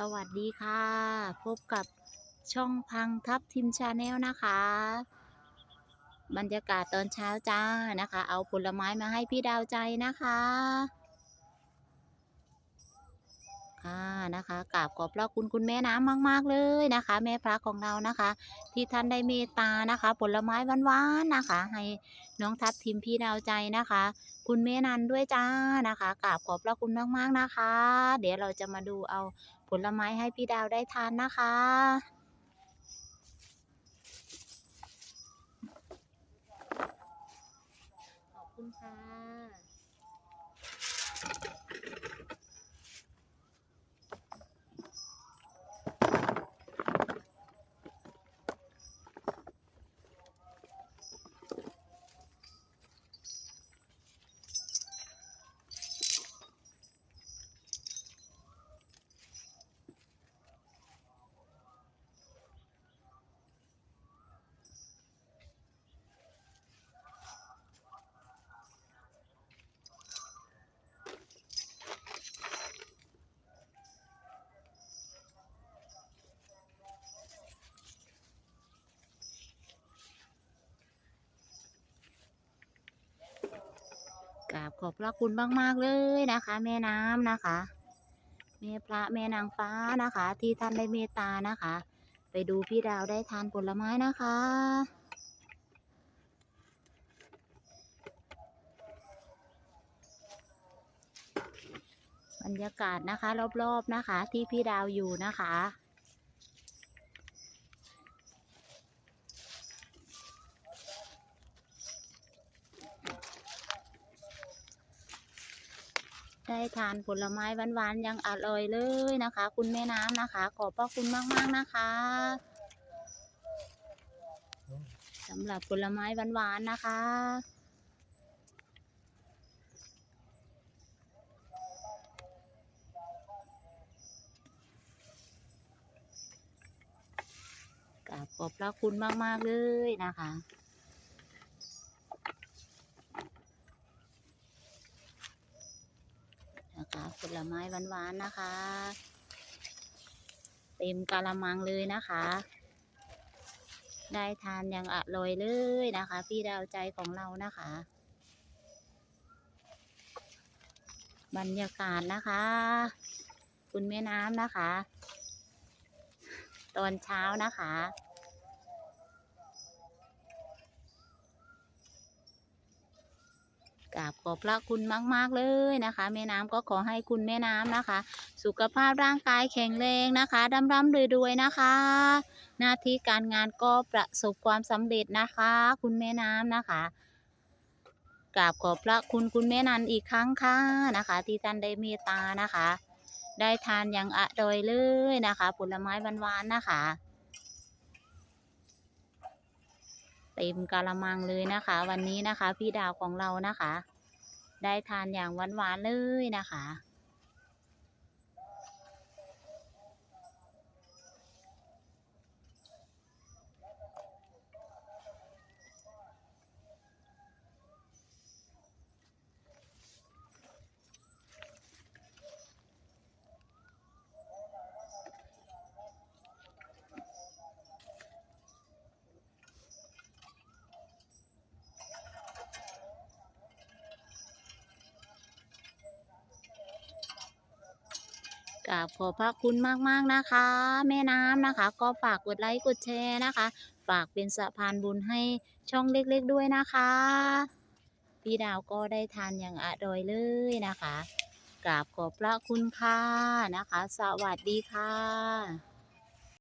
สวัสดีค่ะ พบกับช่องพังทับทิมชาแนลนะคะ บรรยากาศตอนเช้าจ้านะคะ เอาผลไม้มาให้พี่ดาวใจนะคะค่ะนะคะกราบขอบพระคุณคุณแม่น้ำมาก ๆ เลยนะคะ แม่พระของเรานะคะ ที่ท่านได้เมตตานะคะ ผลไม้หวานๆนะคะ ให้น้องทับทิมพี่ดาวใจนะคะ คุณแม่นันด้วยจ้านะคะกราบขอบพระคุณมากๆนะคะ เดี๋ยวเราจะมาดูเอา ลไม้ให้พี่ดาวได้ทานนะคะ ขอบคุณค่ะ ราบขอบพระคุณมาก ๆ เลยนะคะ แม่น้ำนะคะแม่พระแม่นางฟ้านะคะ ที่ท่านได้เมตตานะคะ ไปดูพี่ดาวได้ทานผลไม้นะคะบรรยากาศนะคะ รอบๆนะคะ ที่พี่ดาวอยู่นะคะ ได้ทานผลไม้หวานๆยังอร่อยเลยนะคะ คุณแม่น้ำนะคะ ขอบพระคุณมากๆนะคะสำหรับผลไม้หวานๆนะคะกราบขอบพระคุณมากๆเลยนะคะ นะคะ ผลไม้หวานๆนะคะ เต็มกะละมังเลยนะคะ ได้ทานอย่างอร่อยเลยนะคะ พี่ดาวใจของเรานะคะ บรรยากาศนะคะ คุณแม่น้ำนะคะ ตอนเช้านะคะ กราบขอบพระคุณมาก ๆ เลยนะคะ แม่น้ำก็ขอให้คุณแม่น้ำนะคะ สุขภาพร่างกายแข็งแรงนะคะร่ำร่ำรวยๆนะคะ หน้าที่การงานก็ประสบความสำเร็จนะคะ คุณแม่น้ำนะคะกราบขอบพระคุณคุณแม่นันอีกครั้งค่ะนะคะ ที่ท่านได้เมตตานะคะ ได้ทานอย่างอร่อยเลยนะคะ ผลไม้หวานๆนะคะ เต็มกะละมังเลยนะคะ วันนี้นะคะ พี่ดาวของเรานะคะ ได้ทานอย่างหวานๆเลยนะคะ กราบขอบพระคุณมาก ๆ นะคะ แม่น้ำนะคะ ก็ฝากกดไลค์กดแชร์นะคะ ฝากเป็นสะพานบุญให้ช่องเล็กๆด้วยนะคะ พี่ดาวก็ได้ทานอย่างอร่อยเลยนะคะกราบขอบพระคุณค่ะนะคะ สวัสดีค่ะ